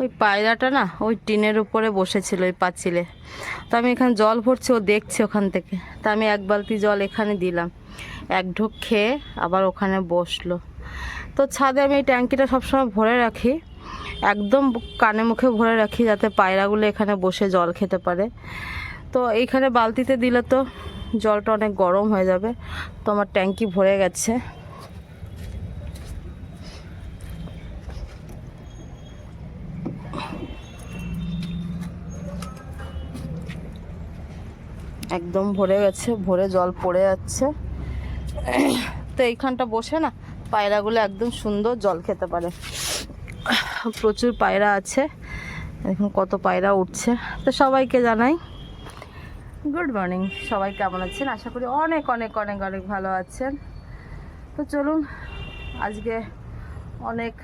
ওই পায়রাটা না ওই টিনের উপরে বসেছিল ওই পাঁচিলে। তো আমি এখানে জল ভরছি, ও দেখছে ওখান থেকে। তা আমি এক বালতি জল এখানে দিলাম। এক ঢোক খেয়ে আবার ওখানে বসল। তো ছাদে আমি এই ট্যাঙ্কিটা সবসময় ভরে রাখি। একদম কানে মুখে ভরে রাখি যাতে পায়রাগুলো এখানে বসে জল খেতে পারে। তো এইখানে বালতিতে দিলে তো জলটা অনেক গরম হয়ে যাবে। তো আমার ট্যাঙ্কি ভরে গেছে। একদম ভরে গেছে, ভরে জল পড়ে যাচ্ছে। তো এইখানটা বসে না, পায়রাগুলো একদম সুন্দর জল খেতে পারে। প্রচুর পায়রা আছে এখন কত পায়রা উঠছে। তো সবাইকে জানাই গুড মর্নিং সবাই কেমন আছেন? আশা করি অনেক অনেক অনেক অনেক ভালো আছেন। তো চলুন, আজকে অনেক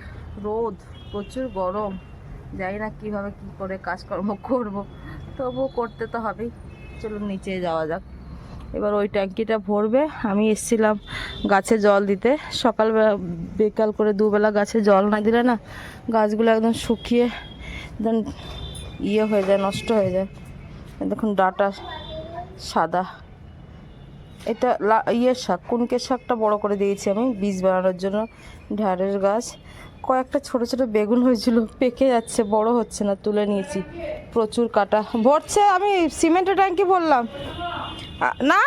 রোদ, প্রচুর গরম, জানি না কীভাবে কী করে কাজকর্ম করব, তবুও করতে তো হবেই। চলুন নিচে যাওয়া যাক। এবার ওই ট্যাঙ্কিটা ভরবে। আমি এসছিলাম গাছে জল দিতে। সকালবেলা বিকাল করে দুবেলা গাছে জল না দিলে না গাছগুলো একদম শুকিয়ে একদম ইয়ে হয়ে যায়, নষ্ট হয়ে যায়। দেখুন ডাটা সাদা। এটা ইয়ের শাক, কুনকের শাকটা বড় করে দিয়েছি আমি, বীজ বানানোর জন্য, ঢ্যাঁড়ের গাছ। কয়েকটা ছোট ছোট বেগুন হয়েছিল, পেকে যাচ্ছে, বড় হচ্ছে না, তুলে নিয়েছি। প্রচুর কাটা, ভরছে, আমি সিমেন্টের ট্যাঙ্কি বললাম না?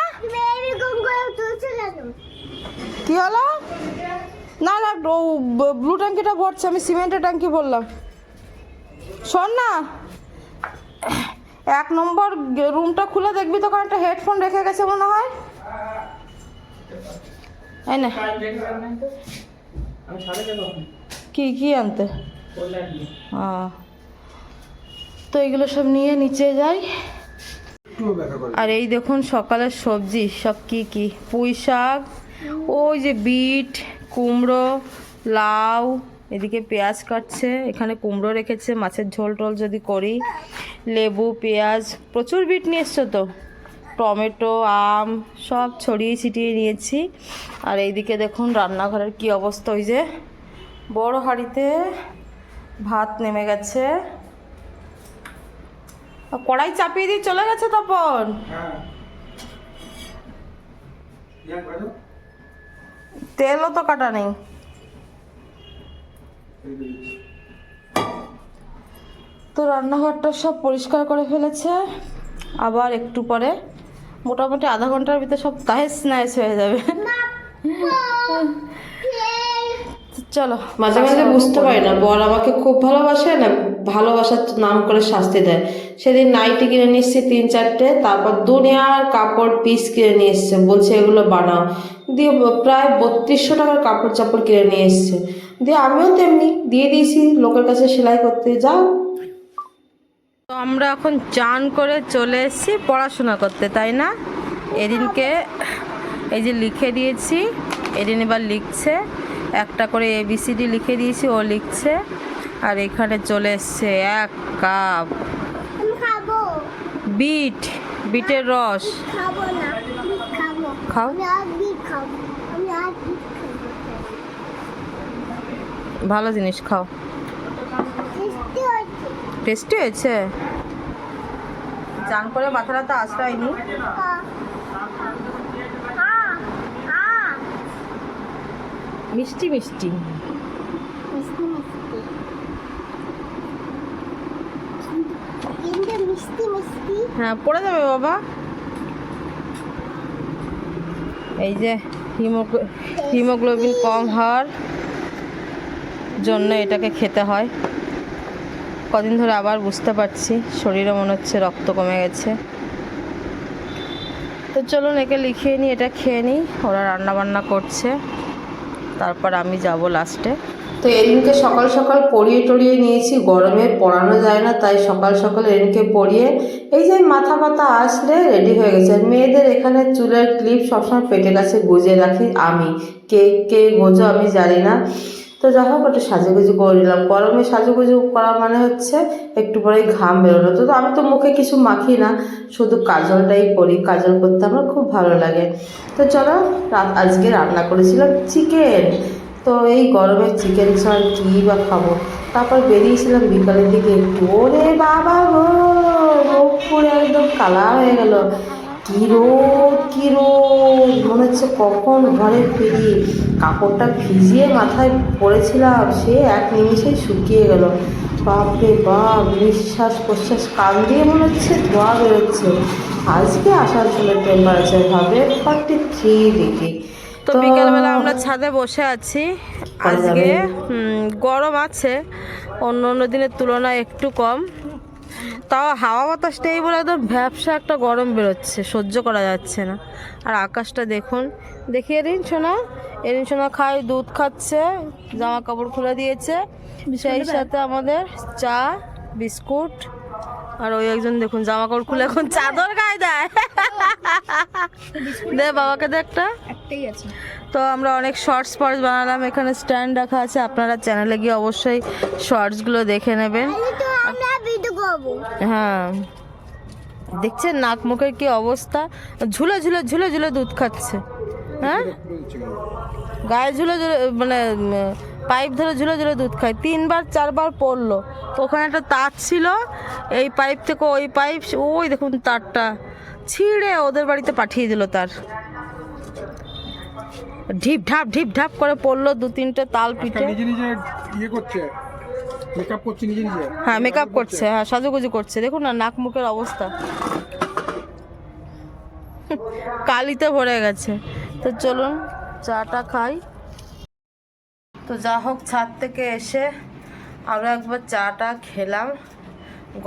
কি হলো? না না ব্লু ট্যাঙ্কিটা ভরছে, আমি সিমেন্টের ট্যাঙ্কি বললাম শোন না, এক নম্বর রুমটা খুলে দেখবি তো একটা হেডফোন রেখে গেছে মনে হয়। এই না? কি কি আনতে? তো এগুলো সব নিয়ে নিচে যাই। আর এই দেখুন সকালের সবজি সব কি কি? পুঁই শাক ওই যে বিট কুমড়ো লাউ এদিকে পেঁয়াজ কাটছে এখানে কুমড়ো রেখেছে মাছের ঝোল টোল যদি করি লেবু পেঁয়াজ প্রচুর বিট নিয়ে এসছো তো? টমেটো আম সব ছড়িয়ে ছিটিয়ে নিয়েছি। আর এইদিকে দেখুন রান্নাঘরের কি অবস্থা ওই যে বড় হাঁড়িতে ভাত নেমে গেছে। আর কড়াই চাপিয়ে দিয়ে চলে গেছে তপন? তেলও তো কাটা নেই। তো রান্নাঘরটা সব পরিষ্কার করে ফেলেছে। আবার একটু পরে মোটামুটি আধা ঘণ্টার ভিতরে সব তাহেস নাহেস হয়ে যাবে। চলো মাঝে মাঝে বুঝতে পারি না বর আমাকে খুব ভালোবাসে না ভালোবাসার নাম করে শাস্তি দেয়। সেদিন নাইটি কিনে নিয়ে তিন চারটে তারপর দুনিয়ার কাপড় পিস কিনে নিয়ে এসছে। বলছে এগুলো বানাও। দিয়ে প্রায় বত্রিশশো টাকার কাপড় চাপড় কিনে নিয়ে এসছে। দিয়ে আমিও তেমনি দিয়ে দিয়েছি লোকের কাছে সেলাই করতে। যাও। তো আমরা এখন চান করে চলে এসেছি পড়াশোনা করতে তাই না? এদিনকে এই যে লিখে দিয়েছি এদিন এবার লিখছে একটা করে এবিসিডি লিখে দিয়েছি ও লিখছে আর এখানে চলে এসছে এক কাপ বিট বিটের রস। খাও। ভালো জিনিস খাও। টেস্টি হয়েছে? চান করে মাথাটা তো হ্যাঁ মিষ্টি মিষ্টি। হ্যাঁ পড়ে যাবে বাবা। এই যে হিমোগ্লো হিমোগ্লোবিন কম হওয়ার জন্য এটাকে খেতে হয়। কদিন ধরে আবার বুঝতে পারছি, শরীরে মনে হচ্ছে রক্ত কমে গেছে। তো চলুন একে লিখিয়ে নিই, এটা খেয়ে নিই, ওরা রান্না বান্না করছে। তারপর আমি যাব লাস্টে তো এদিনকে সকাল সকাল পরিয়ে টরিয়ে নিয়েছি, গরমে পড়ানো যায় না, তাই সকাল সকাল এদিনকে পরিয়ে এই যে মাথা পাতা আসলে রেডি হয়ে গেছে। আর মেয়েদের এখানে চুলের ক্লিপ সবসময় পেটে কাছে গুজে রাখি আমি। কে কে গোজো আমি জানি না। তো যাই হোক একটু সাজুগুজু করে নিলাম। গরমে সাজুগুজু করা মানে হচ্ছে একটু পরেই ঘাম বেরোনো। তো আমি তো মুখে কিছু মাখি না, শুধু কাজলটাই করি কাজল করতে আমার খুব ভালো লাগে। তো চলো, রাত আজকে রান্না করেছিলাম চিকেন। তো এই গরমে চিকেন চাল কী বা খাব? তারপর বেরিয়েছিলাম বিকালের দিকে একটু। ওরে বাবা গো, মুখ পুরো একদম কালা হয়ে গেল। কি রোদ কি রোদ। মনে হচ্ছে কখন ঘরে ফিরি। কাপড়টা ভিজিয়ে মাথায় পরেছিলাম সে এক নিমিষেই শুকিয়ে গেল। বাপরে বাপ নিঃশ্বাস প্রশ্বাস কান দিয়ে মনে হচ্ছে ধোয়া বেরোচ্ছে। আজকে আসার আসানসোলের টেম্পারেচার হবে ফর্টি থ্রি ডিগ্রি তো বিকেলবেলা আমরা ছাদে বসে আছি। আজকে গরম আছে। অন্য অন্য দিনের তুলনায় একটু কম। তাও হাওয়া বাতাস নেই বলে একদম ভ্যাবসা একটা গরম বেরোচ্ছে সহ্য করা যাচ্ছে না। আর আকাশটা দেখুন দেখি এরিন সোনা এরিন সোনা খায় দুধ খাচ্ছে জামা কাপড় খুলে দিয়েছে। সেই সাথে আমাদের চা বিস্কুট আর ওই একজন দেখুন জামা কাপড় খুলে এখন চাদর গায়ে দেয়। দে বাবাকে দে একটা। একটাই আছে। তো আমরা অনেক শর্টস ফর্টস বানালাম এখানে স্ট্যান্ড রাখা আছে আপনারা চ্যানেলে গিয়ে অবশ্যই শর্টসগুলো দেখে নেবেন তো আমরা ভিডিও করব হ্যাঁ। দেখছেন নাক মুখের কি অবস্থা? ঝুলে ঝুলে ঝুলে ঝুলে দুধ খাচ্ছে। হ্যাঁ? গায়ে ঝুলে ঝুলে মানে পাইপ ধরে ঝুলে ঝুলে দুধ খায়। তিনবার, চারবার পড়ল। ওখানে একটা তার ছিল, এই পাইপ থেকে ওই পাইপ, ওই দেখুন তারটা ছিঁড়ে ওদের বাড়িতে পাঠিয়ে দিল তার। ঢিপ ঢাপ ঢিপ ঢাপ করে পড়ল দু তিনটে তাল পিঠে নিজে নিজে ইয়ে করছে। মেকআপ করছে নিজে নিজে? হ্যাঁ মেকআপ করছে হ্যাঁ সাজুগুজু করছে। দেখুন না, নাক মুখের অবস্থা। কালিতে ভরে গেছে। তো চলুন, চাটা খাই। তো যা হোক, ছাদ থেকে এসে আমরা একবার চাটা খেলাম।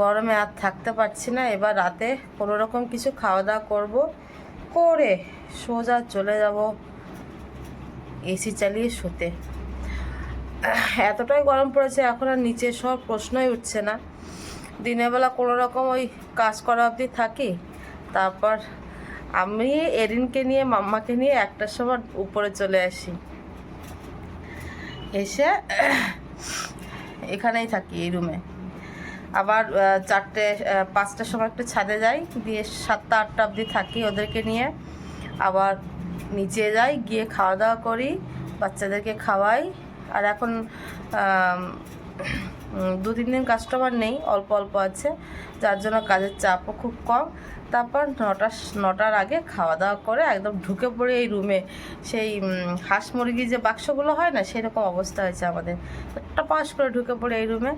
গরমে আর থাকতে পারছি না। এবার রাতে কোনো রকম কিছু খাওয়া দাওয়া করব। করে সোজা চলে যাব এসি চালিয়ে শুতে। এতটাই গরম পড়েছে, এখন আর নিচে সব প্রশ্নই উঠছে না। দিনের বেলা কোনো রকম ওই কাজ করা অবধি থাকি। তারপর আমি এরিনকে নিয়ে, মাম্মাকে নিয়ে একটার সময় উপরে চলে আসি। এসে এখানেই থাকি এই রুমে আবার চারটে পাঁচটার সময় একটু ছাদে যাই, দিয়ে সাতটা, আটটা অবধি থাকি ওদেরকে নিয়ে। আবার নিচে যাই, গিয়ে খাওয়া দাওয়া করি, বাচ্চাদেরকে খাওয়াই। আর এখন দু তিন দিন কাস্টমার নেই, অল্প অল্প আছে, যার জন্য কাজের চাপও খুব কম। তারপর নটা, নটার আগে খাওয়া দাওয়া করে একদম ঢুকে পড়ে এই রুমে সেই হাঁস মুরগি যে বাক্সগুলো হয় না, সেরকম অবস্থা হয়েছে আমাদের। একটা পাশ করে ঢুকে পড়ে এই রুমে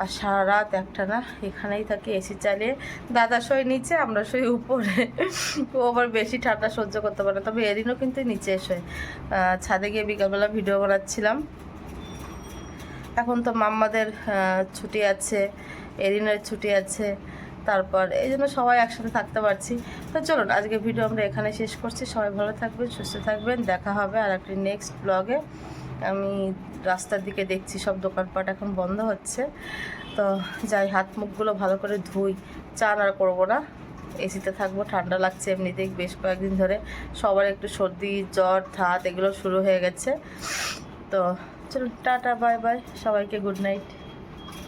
আর সারা রাত একটা না, এখানেই থাকি, এসি চালিয়ে। দাদা শোয় নিচে, আমরা শোই উপরে। ও আবার বেশি ঠান্ডা সহ্য করতে পারে তবে এদিনও কিন্তু নিচে শোয়। ছাদে গিয়ে বিকালবেলা ভিডিও বানাচ্ছিলাম। এখন তো মাম্মাদের ছুটি আছে, এরিনের ছুটি আছে, তারপর এই জন্য সবাই একসাথে থাকতে পারছি। তো চলুন আজকে ভিডিও আমরা এখানে শেষ করছি। সবাই ভালো থাকবেন, সুস্থ থাকবেন। দেখা হবে আর একটি নেক্সট ব্লগে আমি রাস্তার দিকে দেখছি, সব দোকানপাট এখন বন্ধ হচ্ছে। তো যাই, হাত মুখগুলো ভালো করে ধুই। চান আর করব না। এসিতে থাকব, ঠান্ডা লাগছে এমনিতেই বেশ কয়েকদিন ধরে। সবার একটু সর্দি, জ্বর ধাত এগুলো শুরু হয়ে গেছে। তো চলুন টাটা বাই বাই সবাইকে গুড নাইট।